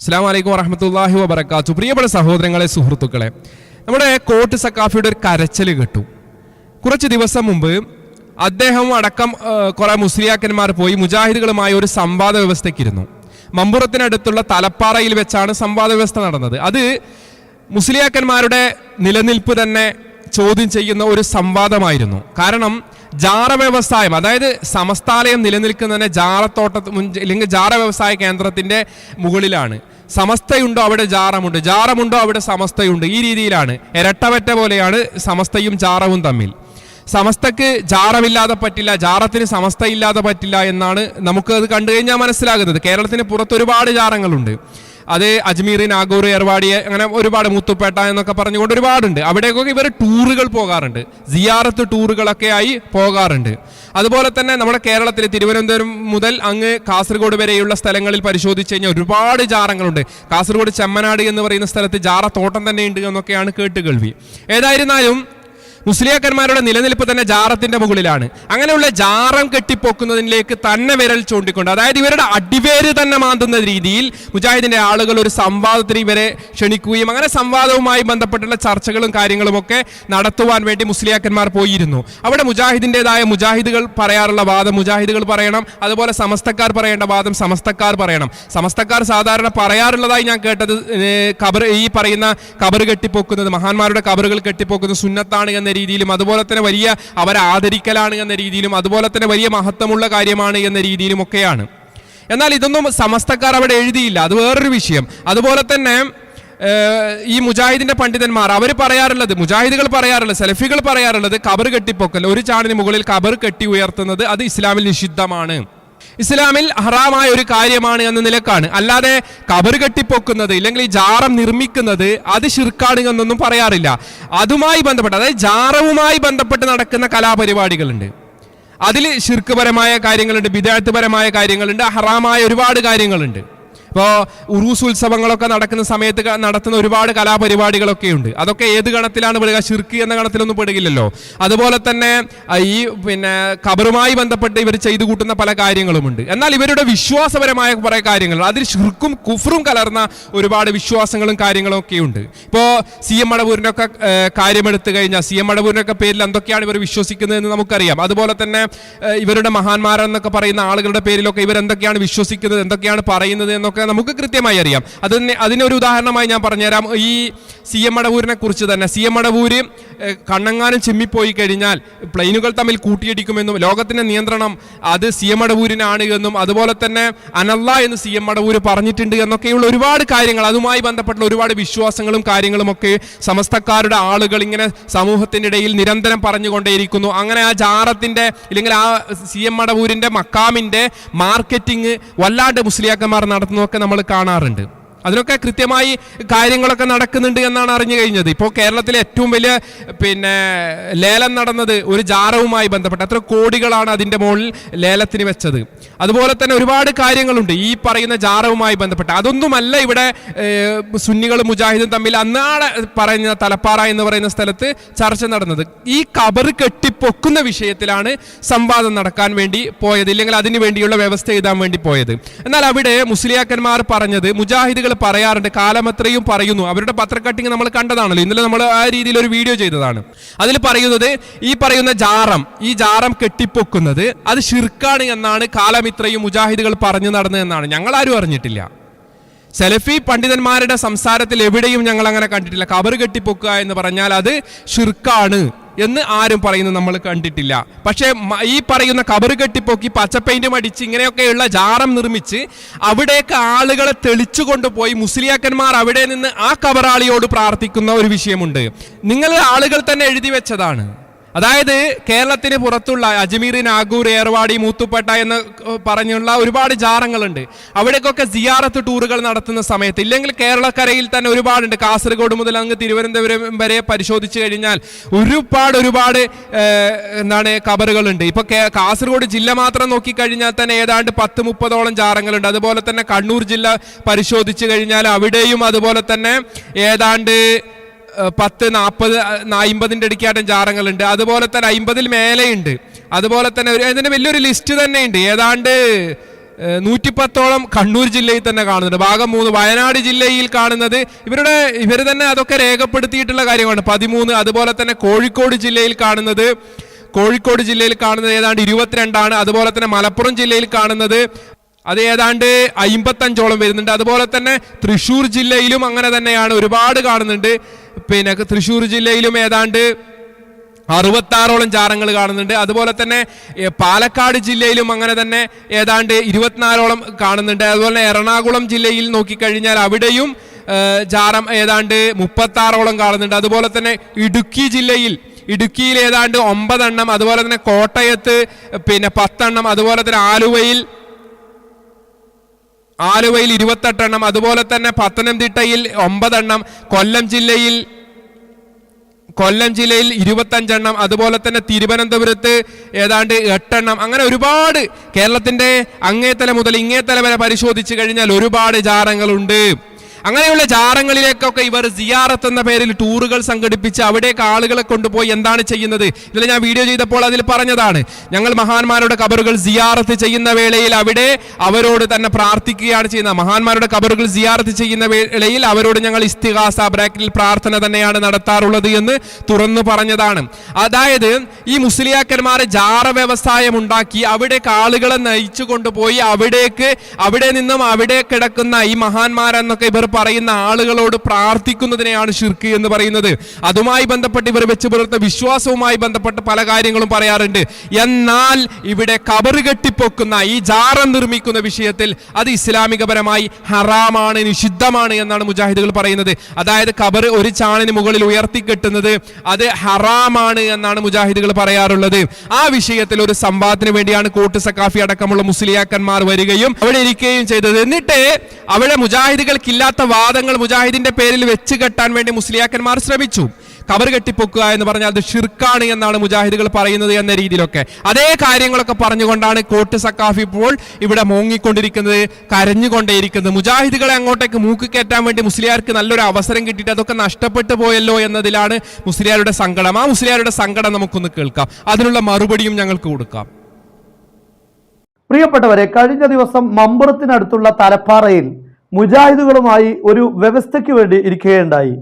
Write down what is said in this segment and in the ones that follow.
അസ്സാം വറഹമത്തല്ലാഹി വബർക്കാത്തു പ്രിയപ്പെട്ട സഹോദരങ്ങളെ സുഹൃത്തുക്കളെ നമ്മുടെ കോട്ട് സക്കാഫിയുടെ ഒരു കരച്ചൽ കേട്ടു. കുറച്ച് ദിവസം മുമ്പ് അദ്ദേഹം അടക്കം കുറെ മുസ്ലിയാക്കന്മാർ പോയി മുജാഹിദുകളുമായി ഒരു സംവാദ വ്യവസ്ഥയ്ക്കിരുന്നു. മമ്പുറത്തിനടുത്തുള്ള തലപ്പാറയിൽ വെച്ചാണ് സംവാദ വ്യവസ്ഥ നടന്നത്. അത് മുസ്ലിയാക്കന്മാരുടെ നിലനിൽപ്പ് തന്നെ ചോദ്യം ചെയ്യുന്ന ഒരു സംവാദമായിരുന്നു. കാരണം ജാറ വ്യവസായം അതായത് സമസ്താലയം നിലനിൽക്കുന്നതിന് ജാറത്തോട്ട അല്ലെങ്കിൽ ജാറ വ്യവസായ കേന്ദ്രത്തിന്റെ മുകളിലാണ്. സമസ്തയുണ്ടോ അവിടെ ജാറമുണ്ട്. ജാറമുണ്ടോ അവിടെ സമസ്തയുണ്ട്. ഈ രീതിയിലാണ്. ഇരട്ടവറ്റ പോലെയാണ് സമസ്തയും ജാറവും തമ്മിൽ. സമസ്തക്ക് ജാറമില്ലാതെ പറ്റില്ല. ജാറത്തിന് സമസ്തയില്ലാതെ പറ്റില്ല എന്നാണ് നമുക്ക് അത് കണ്ടു കഴിഞ്ഞാൽ മനസ്സിലാകുന്നത്. കേരളത്തിന് പുറത്ത് ഒരുപാട് ജാറങ്ങളുണ്ട്. അത് അജ്മീർ നാഗൂർ ഏർവാടി അങ്ങനെ ഒരുപാട് മുത്തുപ്പേട്ട എന്നൊക്കെ പറഞ്ഞുകൊണ്ട് ഒരുപാടുണ്ട്. അവിടേക്കൊക്കെ ഇവർ ടൂറുകൾ പോകാറുണ്ട്. സിയാറത്ത് ടൂറുകളൊക്കെ ആയി പോകാറുണ്ട്. അതുപോലെ തന്നെ നമ്മുടെ കേരളത്തിൽ തിരുവനന്തപുരം മുതൽ അങ്ങ് കാസർഗോഡ് വരെയുള്ള സ്ഥലങ്ങളിൽ പരിശോധിച്ച് കഴിഞ്ഞാൽ ഒരുപാട് ജാറങ്ങളുണ്ട്. കാസർഗോഡ് ചെമ്മനാട് എന്ന് പറയുന്ന സ്ഥലത്ത് ജാറ തോട്ടം തന്നെ ഉണ്ട് എന്നൊക്കെയാണ് കേട്ടുകേൾവി. ഏതായിരുന്നാലും മുസ്ലിയാക്കന്മാരുടെ നിലനിൽപ്പ് തന്നെ ജാറത്തിന്റെ മുകളിലാണ്. അങ്ങനെയുള്ള ജാറം കെട്ടിപ്പൊക്കുന്നതിലേക്ക് തന്നെ വിരൽ ചൂണ്ടിക്കൊണ്ട് അതായത് ഇവരുടെ അടിവേര് തന്നെ മാന്തുന്ന രീതിയിൽ മുജാഹിദിന്റെ ആളുകൾ ഒരു സംവാദത്തിന് ഇവരെ ക്ഷണിക്കുകയും അങ്ങനെ സംവാദവുമായി ബന്ധപ്പെട്ടുള്ള ചർച്ചകളും കാര്യങ്ങളുമൊക്കെ നടത്തുവാൻ വേണ്ടി മുസ്ലിയാക്കന്മാർ പോയിരുന്നു. അവിടെ മുജാഹിദിന്റെതായ മുജാഹിദുകൾ പറയാറുള്ള വാദം മുജാഹിദുകൾ പറയണം അതുപോലെ സമസ്തക്കാർ പറയേണ്ട വാദം സമസ്തക്കാർ പറയണം. സമസ്തക്കാർ സാധാരണ പറയാറുള്ളതായി ഞാൻ കേട്ടത് കബർ ഈ പറയുന്ന കബർ കെട്ടിപ്പൊക്കുന്നത് മഹാന്മാരുടെ കബറുകൾ കെട്ടിപ്പൊക്കുന്നത് സുന്നത്താണ് എന്ന രീതിയിലും അതുപോലെ തന്നെ വലിയ അവരെ ആദരിക്കലാണ് എന്ന രീതിയിലും അതുപോലെ തന്നെ വലിയ മഹത്വമുള്ള കാര്യമാണ് എന്ന രീതിയിലും ഒക്കെയാണ് എന്നാൽ ഇതൊന്നും സമസ്തക്കാർ അവിടെ എഴുതിയില്ല. അത് വേറൊരു വിഷയം. അതുപോലെ തന്നെ ഈ മുജാഹിദിന്റെ പണ്ഡിതന്മാർ അവർ പറയാറുള്ളത് മുജാഹിദുകൾ പറയാറുള്ളത് സെലഫികൾ പറയാറുള്ളത് കബർ കെട്ടിപ്പൊക്കൽ ഒരു ചാണിന് മുകളിൽ കബർ കെട്ടി ഉയർത്തുന്നത് അത് ഇസ്ലാമിൽ നിഷിദ്ധമാണ്. ഇസ്ലാമിൽ ഹറാമായ ഒരു കാര്യമാണ് എന്ന നിലക്കാണ്. അല്ലാതെ കബർ കെട്ടിപ്പൊക്കുന്നത് ഇല്ലെങ്കിൽ ഈ ജാറം നിർമ്മിക്കുന്നത് അത് ഷിർക്കാണ് എന്നൊന്നും പറയാറില്ല. അതുമായി ബന്ധപ്പെട്ട് അതായത് ജാറവുമായി ബന്ധപ്പെട്ട് നടക്കുന്ന കലാപരിപാടികളുണ്ട്. അതിൽ ഷിർക്കുപരമായ കാര്യങ്ങളുണ്ട് വിദ്യാർത്ഥിപരമായ കാര്യങ്ങളുണ്ട് ഹറാമായ ഒരുപാട് കാര്യങ്ങളുണ്ട്. ഇപ്പോൾ ഉറൂസ് ഉത്സവങ്ങളൊക്കെ നടക്കുന്ന സമയത്ത് നടത്തുന്ന ഒരുപാട് കലാപരിപാടികളൊക്കെ ഉണ്ട് അതൊക്കെ ഏത് ഗണത്തിലാണ് പെടുക? ഷിർക്ക് എന്ന ഗണത്തിലൊന്നും പെടുകില്ലല്ലോ അതുപോലെ തന്നെ ഈ പിന്നെ ഖബറുമായി ബന്ധപ്പെട്ട് ഇവർ ചെയ്തു കൂട്ടുന്ന പല കാര്യങ്ങളുമുണ്ട്. എന്നാൽ ഇവരുടെ വിശ്വാസപരമായ കുറേ കാര്യങ്ങൾ അതിൽ ഷിർക്കും കുഫറും കലർന്ന ഒരുപാട് വിശ്വാസങ്ങളും കാര്യങ്ങളും ഒക്കെ ഉണ്ട് ഇപ്പോൾ സി എം മടവൂരിന്റെ ഒക്കെ കാര്യമെടുത്തു കഴിഞ്ഞാൽ സി എം മടവൂരിന്റെ പേരിൽ എന്തൊക്കെയാണ് ഇവർ വിശ്വസിക്കുന്നതെന്ന് നമുക്കറിയാം. അതുപോലെ തന്നെ ഇവരുടെ മഹാന്മാരെന്നൊക്കെ പറയുന്ന ആളുകളുടെ പേരിലൊക്കെ ഇവർ എന്തൊക്കെയാണ് വിശ്വസിക്കുന്നത് എന്തൊക്കെയാണ് പറയുന്നത് എന്നൊക്കെ നമുക്ക് കൃത്യമായി അറിയാം. അതിന് അതിനൊരു ഉദാഹരണമായി ഞാൻ പറഞ്ഞുതരാം. ഈ സി എം അടവൂരിനെ കുറിച്ച് തന്നെ. സി എം അടവൂര് കണ്ണങ്ങാനും ചെമ്മിപ്പോയി കഴിഞ്ഞാൽ പ്ലെയിനുകൾ തമ്മിൽ കൂട്ടിയിടിക്കുമെന്നും ലോകത്തിന്റെ നിയന്ത്രണം അത് സി എം അടവൂരിനാണ് എന്നും അതുപോലെ തന്നെ അനല്ല എന്ന് സി എം അടവൂര് പറഞ്ഞിട്ടുണ്ട് എന്നൊക്കെയുള്ള ഒരുപാട് കാര്യങ്ങൾ അതുമായി ബന്ധപ്പെട്ട ഒരുപാട് വിശ്വാസങ്ങളും കാര്യങ്ങളും ഒക്കെ സമസ്തക്കാരുടെ ആളുകൾ ഇങ്ങനെ സമൂഹത്തിന്റെ ഇടയിൽ നിരന്തരം പറഞ്ഞുകൊണ്ടേയിരിക്കുന്നു. അങ്ങനെ ആ ജാറത്തിന്റെ ഇല്ലെങ്കിൽ ആ സി എം അടവൂരിന്റെ മക്കാമിന്റെ മാർക്കറ്റിംഗ് വല്ലാണ്ട് മുസ്ലിയാക്കന്മാർ നടത്തുന്നതൊക്കെ നമ്മൾ കാണാറുണ്ട്. അതിനൊക്കെ കൃത്യമായി കാര്യങ്ങളൊക്കെ നടക്കുന്നുണ്ട് എന്നാണ് അറിഞ്ഞു കഴിഞ്ഞത്. ഇപ്പോൾ കേരളത്തിലെ ഏറ്റവും വലിയ പിന്നെ ലേലം നടന്നത് ഒരു ജാറവുമായി ബന്ധപ്പെട്ട് എത്ര കോടികളാണ് അതിന്റെ മുകളിൽ ലേലത്തിന് വെച്ചത്. അതുപോലെ തന്നെ ഒരുപാട് കാര്യങ്ങളുണ്ട്. ഈ പറയുന്ന ജാറവുമായി ബന്ധപ്പെട്ട് അതൊന്നുമല്ല ഇവിടെ സുന്നികളും മുജാഹിദും തമ്മിൽ അന്നാളെ പറയുന്ന തലപ്പാറ എന്ന് പറയുന്ന സ്ഥലത്ത് ചർച്ച നടന്നത്. ഈ കബർ കെട്ടിപ്പൊക്കുന്ന വിഷയത്തിലാണ് സംവാദം നടക്കാൻ വേണ്ടി പോയത്. ഇല്ലെങ്കിൽ അതിനു വേണ്ടിയുള്ള വ്യവസ്ഥ എഴുതാൻ വേണ്ടി പോയത്. എന്നാൽ അവിടെ മുസ്ലിയാക്കന്മാർ പറഞ്ഞത് മുജാഹിദുകൾ പറയാറുണ്ട് കാലമത്രയും പറയുന്നു. അവരുടെ പത്രക്കട്ടിങ് നമ്മൾ കണ്ടതാണല്ലോ. ഇന്നലെ നമ്മൾ ആ രീതിയിൽ ഒരു വീഡിയോ ചെയ്തതാണ്. അതിൽ പറയുന്നത് ഈ പറയുന്ന ജാറം ഈ ജാറം കെട്ടിപ്പൊക്കുന്നത് അത് ഷിർക്കാണ് എന്നാണ് കാലമിത്രയും മുജാഹിദുകൾ പറഞ്ഞു നടന്നതെന്നാണ് ഞങ്ങൾ ആരും അറിഞ്ഞിട്ടില്ല. സെലഫി പണ്ഡിതന്മാരുടെ സംസാരത്തിൽ എവിടെയും ഞങ്ങൾ അങ്ങനെ കണ്ടിട്ടില്ല. കബർ കെട്ടിപ്പൊക്കുക എന്ന് പറഞ്ഞാൽ അത് ഷിർക്കാണ് എന്ന് ആരും പറയുന്നത് നമ്മൾ കണ്ടിട്ടില്ല. പക്ഷേ ഈ പറയുന്ന കബർ കെട്ടിപ്പൊക്കി പച്ചപ്പെയിന്റും അടിച്ച് ഇങ്ങനെയൊക്കെയുള്ള ജാറം നിർമ്മിച്ച് അവിടേക്ക് ആളുകളെ തെളിച്ചു കൊണ്ടുപോയി മുസ്ലിയാക്കന്മാർ അവിടെ നിന്ന് ആ കബറാളിയോട് പ്രാർത്ഥിക്കുന്ന ഒരു വിഷയമുണ്ട്. നിങ്ങൾ ആളുകൾ തന്നെ എഴുതി വെച്ചതാണ്. അതായത് കേരളത്തിന് പുറത്തുള്ള അജ്മീർ നാഗൂർ ഏർവാടി മൂത്തുപ്പേട്ട എന്ന് പറഞ്ഞുള്ള ഒരുപാട് ജാറങ്ങളുണ്ട്. അവിടേക്കൊക്കെ സിയാറത്ത് ടൂറുകൾ നടത്തുന്ന സമയത്ത് ഇല്ലെങ്കിൽ കേരളക്കരയിൽ തന്നെ ഒരുപാടുണ്ട്. കാസർഗോഡ് മുതൽ അങ്ങ് തിരുവനന്തപുരം വരെ പരിശോധിച്ചു കഴിഞ്ഞാൽ ഒരുപാട് ഒരുപാട് എന്താണ് കബറുകളുണ്ട്. ഇപ്പൊ കാസർഗോഡ് ജില്ല മാത്രം നോക്കിക്കഴിഞ്ഞാൽ തന്നെ ഏതാണ്ട് പത്ത് മുപ്പതോളം ജാറങ്ങളുണ്ട്. അതുപോലെ തന്നെ കണ്ണൂർ ജില്ല പരിശോധിച്ചു കഴിഞ്ഞാൽ അവിടെയും അതുപോലെ തന്നെ ഏതാണ്ട് പത്ത് നാൽപ്പത് അമ്പതിന്റെ ഇടയ്ക്കായിട്ടും ജാറങ്ങളുണ്ട്. അതുപോലെ തന്നെ അമ്പതിൽ മേലെയുണ്ട്. അതുപോലെ തന്നെ ഒരു അതിന്റെ വലിയൊരു ലിസ്റ്റ് തന്നെയുണ്ട്. ഏതാണ്ട് നൂറ്റിപ്പത്തോളം കണ്ണൂർ ജില്ലയിൽ തന്നെ കാണുന്നുണ്ട്. ഭാഗം മൂന്ന് വയനാട് ജില്ലയിൽ കാണുന്നത് ഇവരുടെ ഇവർ തന്നെ അതൊക്കെ രേഖപ്പെടുത്തിയിട്ടുള്ള കാര്യമാണ്. പതിമൂന്ന് അതുപോലെ തന്നെ കോഴിക്കോട് ജില്ലയിൽ കാണുന്നത്. കോഴിക്കോട് ജില്ലയിൽ കാണുന്നത് ഏതാണ്ട് ഇരുപത്തിരണ്ടാണ്. അതുപോലെ തന്നെ മലപ്പുറം ജില്ലയിൽ കാണുന്നത് അത് ഏതാണ്ട് അമ്പത്തഞ്ചോളം വരുന്നുണ്ട്. അതുപോലെ തന്നെ തൃശ്ശൂർ ജില്ലയിലും അങ്ങനെ തന്നെയാണ് ഒരുപാട് കാണുന്നുണ്ട്. പിന്നെ തൃശ്ശൂർ ജില്ലയിലും ഏതാണ്ട് അറുപത്താറോളം ചാരങ്ങൾ കാണുന്നുണ്ട്. അതുപോലെ തന്നെ പാലക്കാട് ജില്ലയിലും അങ്ങനെ തന്നെ ഏതാണ്ട് ഇരുപത്തിനാലോളം കാണുന്നുണ്ട്. അതുപോലെ എറണാകുളം ജില്ലയിൽ നോക്കിക്കഴിഞ്ഞാൽ അവിടെയും ചാരം ഏതാണ്ട് മുപ്പത്താറോളം കാണുന്നുണ്ട്. അതുപോലെ തന്നെ ഇടുക്കി ജില്ലയിൽ ഇടുക്കിയിൽ ഏതാണ്ട് ഒമ്പതെണ്ണം അതുപോലെ തന്നെ കോട്ടയത്ത് പിന്നെ പത്തെണ്ണം അതുപോലെ തന്നെ ആലുവയിൽ ആലുവയിൽ ഇരുപത്തെട്ടെണ്ണം അതുപോലെ തന്നെ പത്തനംതിട്ടയിൽ ഒമ്പതെണ്ണം കൊല്ലം ജില്ലയിൽ കൊല്ലം ജില്ലയിൽ ഇരുപത്തഞ്ചെണ്ണം അതുപോലെ തന്നെ തിരുവനന്തപുരത്ത് ഏതാണ്ട് എട്ടെണ്ണം. അങ്ങനെ ഒരുപാട് കേരളത്തിന്റെ അങ്ങേത്തല മുതൽ ഇങ്ങേത്തല വരെ പരിശോധിച്ച് കഴിഞ്ഞാൽ ഒരുപാട് ജാറങ്ങളുണ്ട്. അങ്ങനെയുള്ള ജാറങ്ങളിലേക്കൊക്കെ ഇവർ സിയാറത്ത് എന്ന പേരിൽ ടൂറുകൾ സംഘടിപ്പിച്ച് അവിടേക്ക് ആളുകളെ കൊണ്ടുപോയി എന്താണ് ചെയ്യുന്നത്? ഇതിൽ ഞാൻ വീഡിയോ ചെയ്തപ്പോൾ അതിൽ പറഞ്ഞതാണ്. ഞങ്ങൾ മഹാന്മാരുടെ കബറുകൾ സിയാറത്ത് ചെയ്യുന്ന വേളയിൽ അവിടെ അവരോട് തന്നെ പ്രാർത്ഥിക്കുകയാണ് ചെയ്യുന്നത്. മഹാന്മാരുടെ കബറുകൾ സിയാറത്ത് ചെയ്യുന്ന വേളയിൽ അവരോട് ഞങ്ങൾ ഇസ്തിഹാസ ബ്രാക്കറ്റിൽ പ്രാർത്ഥന തന്നെയാണ് നടത്താറുള്ളത് എന്ന് തുറന്നു പറഞ്ഞതാണ്. അതായത് ഈ മുസ്ലിയാക്കന്മാരെ ജാറ വ്യവസായം ഉണ്ടാക്കി അവിടേക്ക് ആളുകളെ നയിച്ചു കൊണ്ടുപോയി അവിടേക്ക് അവിടെ നിന്നും അവിടെ കിടക്കുന്ന ഈ മഹാന്മാരെന്നൊക്കെ ഇവർ പറയുന്ന ആളുകളോട് പ്രാർത്ഥിക്കുന്നതിനെയാണ് ഷിർക്ക് എന്ന് പറയുന്നത്. അതുമായി ബന്ധപ്പെട്ട് ഇവർ വെച്ച് പുലർത്തുന്ന വിശ്വാസവുമായി ബന്ധപ്പെട്ട് പല കാര്യങ്ങളും പറയാറുണ്ട്. എന്നാൽ ഇവിടെ കബറ് കെട്ടിപ്പൊക്കുന്ന ഈ ജാറം നിർമ്മിക്കുന്ന വിഷയത്തിൽ അത് ഇസ്ലാമികപരമായി ഹറാമാണ് നിഷിദ്ധമാണ് എന്നാണ് മുജാഹിദുകൾ പറയുന്നത്. അതായത് കബർ ഒരു ചാണിന് മുകളിൽ ഉയർത്തി കെട്ടുന്നത് അത് ഹറാമാണ് എന്നാണ് മുജാഹിദുകൾ പറയാറുള്ളത്. ആ വിഷയത്തിൽ ഒരു സംവാദത്തിന് വേണ്ടിയാണ് കോട്ട് സക്കാഫി അടക്കമുള്ള മുസ്ലിയാക്കന്മാർ വരികയും അവിടെ ഇരിക്കുകയും ചെയ്തത്. എന്നിട്ട് അവിടെ മുജാഹിദുകൾക്കില്ലാത്ത വാദങ്ങൾ മുജാഹിദിന്റെ പേരിൽ വെച്ച് കെട്ടാൻ വേണ്ടി മുസ്ലിയാക്കന്മാർ ശ്രമിച്ചു. കവർ കെട്ടിപ്പൊക്കുക എന്ന് പറഞ്ഞാൽ അത് ഷിർക്കാണ് എന്നാണ് മുജാഹിദുകൾ പറയുന്നത് എന്ന രീതിയിലൊക്കെ. അതേ കാര്യങ്ങളൊക്കെ പറഞ്ഞുകൊണ്ടാണ് കോട്ട് സക്കാഫി ഇപ്പോൾ ഇവിടെ മോങ്ങിക്കൊണ്ടിരിക്കുന്നത് കരഞ്ഞുകൊണ്ടേയിരിക്കുന്നത്. മുജാഹിദുകളെ അങ്ങോട്ടേക്ക് മൂക്ക് കയറ്റാൻ വേണ്ടി മുസ്ലിയാർക്ക് നല്ലൊരു അവസരം കിട്ടിയിട്ട് അതൊക്കെ നഷ്ടപ്പെട്ടു പോയല്ലോ എന്നതിലാണ് മുസ്ലിയാരുടെ സങ്കടം. ആ മുസ്ലിയാരുടെ സങ്കടം നമുക്കൊന്ന് കേൾക്കാം. അതിനുള്ള മറുപടിയും ഞങ്ങൾക്ക് കൊടുക്കാം. പ്രിയപ്പെട്ടവരെ കഴിഞ്ഞ ദിവസം മമ്പുറത്തിനടുത്തുള്ള തലപ്പാറയിൽ മുജാഹിദുകളുമായി ഒരു വ്യവസ്ഥയ്ക്ക് വേണ്ടി ഇരിക്കുകയുണ്ടായി.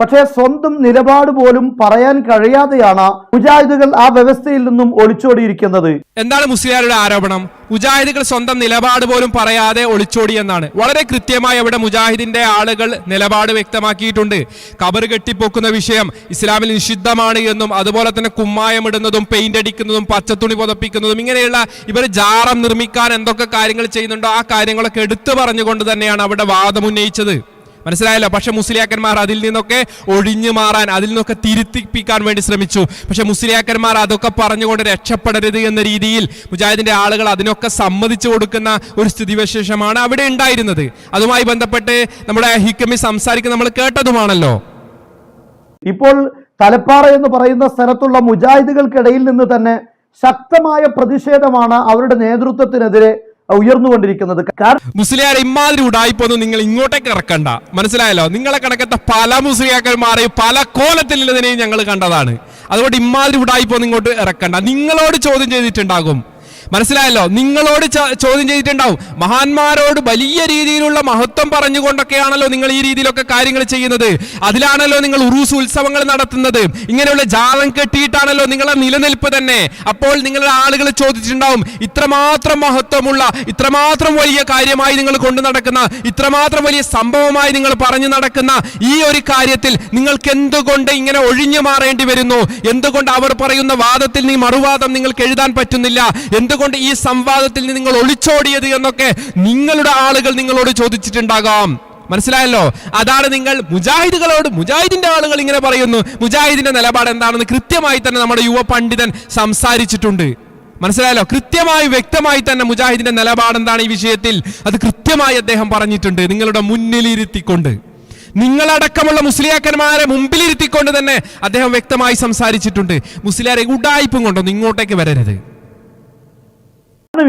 പക്ഷേ സ്വന്തം നിലപാട് പോലും പറയാൻ കഴിയാതെയാണ് മുജാഹിദുകൾ ആ വ്യവസ്ഥയിൽ നിന്നും ഒളിച്ചോടിയിരിക്കുന്നത്. എന്താണ് മുസ്ലിയാരുടെ ആരോപണം? മുജാഹിദുകൾ സ്വന്തം നിലപാട് പോലും പറയാതെ ഒളിച്ചോടി എന്നാണ്. വളരെ കൃത്യമായി അവിടെ മുജാഹിദിന്റെ ആളുകൾ നിലപാട് വ്യക്തമാക്കിയിട്ടുണ്ട്. കബർ കെട്ടിപ്പോക്കുന്ന വിഷയം ഇസ്ലാമിൽ നിഷിദ്ധമാണ് എന്നും അതുപോലെ തന്നെ കുമ്മായമിടുന്നതും പെയിന്റ് അടിക്കുന്നതും പച്ചത്തുണി പുതപ്പിക്കുന്നതും ഇങ്ങനെയുള്ള ഇവർ ജാറം നിർമ്മിക്കാൻ എന്തൊക്കെ കാര്യങ്ങൾ ചെയ്യുന്നുണ്ടോ ആ കാര്യങ്ങളൊക്കെ എടുത്തു പറഞ്ഞുകൊണ്ട് തന്നെയാണ് അവിടെ വാദമുന്നയിച്ചത് മനസ്സിലായല്ലോ? പക്ഷെ മുസ്ലിയാക്കന്മാർ അതിൽ നിന്നൊക്കെ ഒഴിഞ്ഞു മാറാൻ അതിൽ നിന്നൊക്കെ തിരുത്തിപ്പിക്കാൻ വേണ്ടി ശ്രമിച്ചു. പക്ഷെ മുസ്ലിയാക്കന്മാർ അതൊക്കെ പറഞ്ഞുകൊണ്ട് രക്ഷപ്പെടരുത് എന്ന രീതിയിൽ മുജാഹിദിന്റെ ആളുകൾ അതിനൊക്കെ സമ്മതിച്ചു കൊടുക്കുന്ന ഒരു സ്ഥിതിവിശേഷമാണ് അവിടെ ഉണ്ടായിരുന്നത്. അതുമായി ബന്ധപ്പെട്ട് നമ്മുടെ ഹിക്കമി സംസാരിക്കുന്ന നമ്മൾ കേട്ടതുമാണല്ലോ. ഇപ്പോൾ തലപ്പാറ എന്ന് പറയുന്ന സ്ഥലത്തുള്ള മുജാഹിദുകൾക്കിടയിൽ നിന്ന് തന്നെ ശക്തമായ പ്രതിഷേധമാണ് അവരുടെ നേതൃത്വത്തിനെതിരെ ഉയർന്നുകൊണ്ടിരിക്കുന്നത്. മുസ്ലിയാരെ ഇമാതിരി ഉടായിപ്പൊന്നും നിങ്ങൾ ഇങ്ങോട്ടേക്ക് ഇറക്കണ്ട. മനസ്സിലായല്ലോ? നിങ്ങളെ കണക്കത്തെ പല മുസ്ലിയാക്കന്മാരെയും പല കോലത്തിലുള്ളതിനെയും ഞങ്ങൾ കണ്ടതാണ്. അതുകൊണ്ട് ഇമാതിരി ഉടായിപ്പൊന്നും ഇങ്ങോട്ട് ഇറക്കണ്ട. നിങ്ങളോട് ചോദ്യം ചെയ്തിട്ടുണ്ടാകും. മനസ്സിലായല്ലോ? നിങ്ങളോട് ചോദ്യം ചെയ്തിട്ടുണ്ടാവും. മഹാന്മാരോട് വലിയ രീതിയിലുള്ള മഹത്വം പറഞ്ഞുകൊണ്ടൊക്കെയാണല്ലോ നിങ്ങൾ ഈ രീതിയിലൊക്കെ കാര്യങ്ങൾ ചെയ്യുന്നത്. അതിലാണല്ലോ നിങ്ങൾ ഉറൂസ് ഉത്സവങ്ങൾ നടത്തുന്നത്. ഇങ്ങനെയുള്ള ജാതം കെട്ടിയിട്ടാണല്ലോ നിങ്ങളെ നിലനിൽപ്പ് തന്നെ. അപ്പോൾ നിങ്ങളുടെ ആളുകൾ ചോദിച്ചിട്ടുണ്ടാവും ഇത്രമാത്രം മഹത്വമുള്ള ഇത്രമാത്രം വലിയ കാര്യമായി നിങ്ങൾ കൊണ്ടു നടക്കുന്ന ഇത്രമാത്രം വലിയ സംഭവമായി നിങ്ങൾ പറഞ്ഞു നടക്കുന്ന ഈ ഒരു കാര്യത്തിൽ നിങ്ങൾക്ക് എന്തുകൊണ്ട് ഇങ്ങനെ ഒഴിഞ്ഞു മാറേണ്ടി വരുന്നു? എന്തുകൊണ്ട് അവർ പറയുന്ന വാദത്തിൽ നീ മറുവാദം നിങ്ങൾക്ക് എഴുതാൻ പറ്റുന്നില്ല? എന്തുകൊണ്ട് ഈ സംവാദത്തിൽ നിങ്ങൾ ഒളിച്ചോടിയത് എന്നൊക്കെ നിങ്ങളുടെ ആളുകൾ നിങ്ങളോട് ചോദിച്ചിട്ടുണ്ടാകാം. മനസ്സിലായല്ലോ? അതാണ് നിങ്ങൾ മുജാഹിദുകളോട് മുജാഹിദിന്റെ ആളുകൾ ഇങ്ങനെ പറയുന്നു. മുജാഹിദിന്റെ നിലപാട് എന്താണെന്ന് കൃത്യമായി തന്നെ നമ്മുടെ യുവ പണ്ഡിതൻ സംസാരിച്ചിട്ടുണ്ട്. മനസ്സിലായല്ലോ? കൃത്യമായി വ്യക്തമായി തന്നെ മുജാഹിദിന്റെ നിലപാട് എന്താണ് ഈ വിഷയത്തിൽ? അത് കൃത്യമായി അദ്ദേഹം പറഞ്ഞിട്ടുണ്ട്. നിങ്ങളുടെ മുന്നിലിരുത്തിക്കൊണ്ട്. നിങ്ങളടക്കമുള്ള മുസ്ലിയാക്കന്മാരെ മുമ്പിലിരുത്തിക്കൊണ്ട് തന്നെ അദ്ദേഹം വ്യക്തമായി സംസാരിച്ചിട്ടുണ്ട്. മുസ്ലിയാരെ ഉടായ്പും കൊണ്ടൊന്നും ഇങ്ങോട്ടേക്ക് വരരുത്.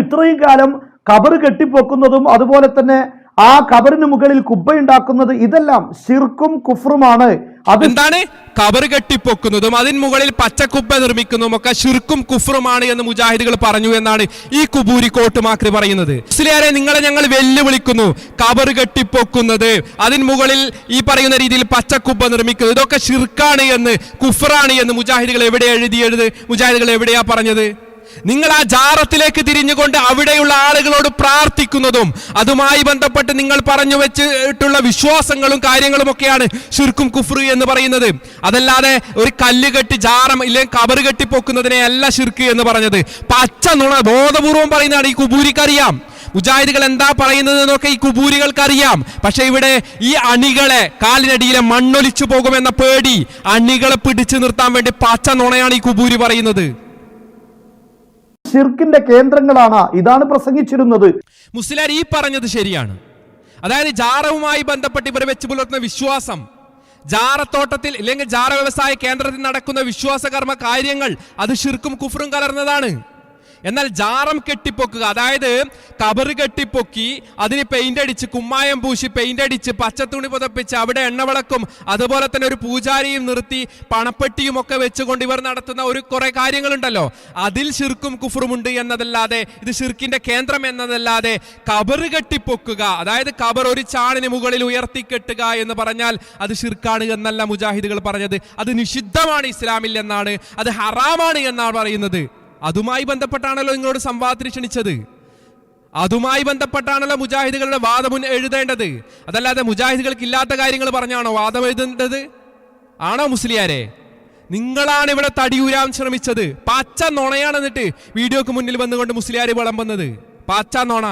ഇത്രയും കാലം കബർ കെട്ടിപ്പൊക്കുന്നതും അതുപോലെ തന്നെ ആ കബറിന് മുകളിൽ കുബ്ബ ഉണ്ടാക്കുന്നത് ഇതെല്ലാം ശിർക്കും കുഫറുമാണ് അതെന്താണ് കബർ കെട്ടിപ്പൊക്കുന്നതും അതിന് മുകളിൽ പച്ചക്കുബ്ബ നിർമ്മിക്കുന്നതും ഒക്കെ ശിർക്കും കുഫറുമാണ് എന്ന് മുജാഹിദുകൾ പറഞ്ഞു എന്നാണ് ഈ കുബൂരി കോട്ട് മാക്രി പറയുന്നത്. മുസ്ലിയാരെ നിങ്ങളെ ഞങ്ങൾ വെല്ലുവിളിക്കുന്നു. കബർ കെട്ടിപ്പൊക്കുന്നത് അതിന് മുകളിൽ ഈ പറയുന്ന രീതിയിൽ പച്ചക്കുബ്ബ നിർമ്മിക്കുന്നത് ഇതൊക്കെ ശിർക്കാണ് എന്ന് കുഫറാണ് എന്ന് മുജാഹിദുകൾ എവിടെ എഴുതിയത്? മുജാഹിദുകൾ എവിടെയാ പറഞ്ഞത്? നിങ്ങൾ ആ ജാറത്തിലേക്ക് തിരിഞ്ഞുകൊണ്ട് അവിടെയുള്ള ആളുകളോട് പ്രാർത്ഥിക്കുന്നതും അതുമായി ബന്ധപ്പെട്ട് നിങ്ങൾ പറഞ്ഞു വെച്ചിട്ടുള്ള വിശ്വാസങ്ങളും കാര്യങ്ങളും ഒക്കെയാണ് ശുർക്കും കുഫ്രു എന്ന് പറയുന്നത്. അതല്ലാതെ ഒരു കല്ല് കെട്ടി ജാറം ഇല്ലെങ്കിൽ കബറ് കെട്ടി പൊക്കുന്നതിനെ അല്ല ശിർക്ക് എന്ന് പറഞ്ഞത്. പച്ച നുണ ബോധപൂർവം പറയുന്നതാണ് ഈ കുബൂരിക്കറിയാം. മുജാഹിദുകൾ എന്താ പറയുന്നത് എന്നൊക്കെ ഈ കുബൂരികൾക്ക് അറിയാം പക്ഷെ ഇവിടെ ഈ അണികളെ കാലിനടിയിലെ മണ്ണൊലിച്ചു പോകുമെന്ന പേടി അണികളെ പിടിച്ചു നിർത്താൻ വേണ്ടി പച്ച നുണയാണ് ഈ കുബൂരി പറയുന്നത്. ഷിർക്കിന്റെ കേന്ദ്രങ്ങളാണ് ഇതാണ് പ്രസംഗിച്ചിരുന്നത്. മുസ്ലിം ഈ പറഞ്ഞത് ശരിയാണ്. അതായത് ജാറവുമായി ബന്ധപ്പെട്ട് ഇവർ വെച്ച് പുലർത്തുന്ന വിശ്വാസം ജാറത്തോട്ടത്തിൽ അല്ലെങ്കിൽ ജാറ വ്യവസായ കേന്ദ്രത്തിൽ നടക്കുന്ന വിശ്വാസകർമ്മ കാര്യങ്ങൾ അത് ഷിർക്കും കുഫറും കലർന്നതാണ്. എന്നാൽ ജാറം കെട്ടിപ്പൊക്കുക അതായത് കബറ് കെട്ടിപ്പൊക്കി അതിന് പെയിന്റ് അടിച്ച് കുമ്മായം പൂശി പെയിന്റ് അടിച്ച് പച്ചത്തുണി പുതപ്പിച്ച് അവിടെ എണ്ണവിളക്കും അതുപോലെ തന്നെ ഒരു പൂജാരിയും നിർത്തി പണപ്പെട്ടിയും ഒക്കെ വെച്ചുകൊണ്ട് ഇവർ നടത്തുന്ന ഒരു കുറെ കാര്യങ്ങളുണ്ടല്ലോ. അതിൽ ഷിർക്കും കുഫറുമുണ്ട് എന്നതല്ലാതെ ഇത് ഷിർക്കിന്റെ കേന്ദ്രം എന്നതല്ലാതെ കബറ് കെട്ടിപ്പൊക്കുക അതായത് കബർ ഒരു ചാണിന് മുകളിൽ ഉയർത്തി കെട്ടുക എന്ന് പറഞ്ഞാൽ അത് ഷിർക്കാണ് എന്നല്ല മുജാഹിദുകൾ പറഞ്ഞത്. അത് നിഷിദ്ധമാണ് ഇസ്ലാമിൽ എന്നാണ് അത് ഹറാമാണ് എന്നാണ് പറയുന്നത്. അതുമായി ബന്ധപ്പെട്ടാണല്ലോ നിങ്ങളോട് സംവാദത്തിന് ക്ഷണിച്ചത്. അതുമായി ബന്ധപ്പെട്ടാണല്ലോ മുജാഹിദുകളുടെ വാദം എഴുതേണ്ടത്. അതല്ലാതെ മുജാഹിദുകൾക്ക് ഇല്ലാത്ത കാര്യങ്ങൾ പറഞ്ഞാണോ വാദം എഴുതേണ്ടത്? ആണോ മുസ്ലിയാരെ? നിങ്ങളാണ് ഇവിടെ തടിയൂരാൻ ശ്രമിച്ചത്. പച്ച നുണയാണ് എന്നിട്ട് വീഡിയോക്ക് മുന്നിൽ വന്നുകൊണ്ട് മുസ്ലിയാർ വിളമ്പുന്നത്. പച്ച നുണ.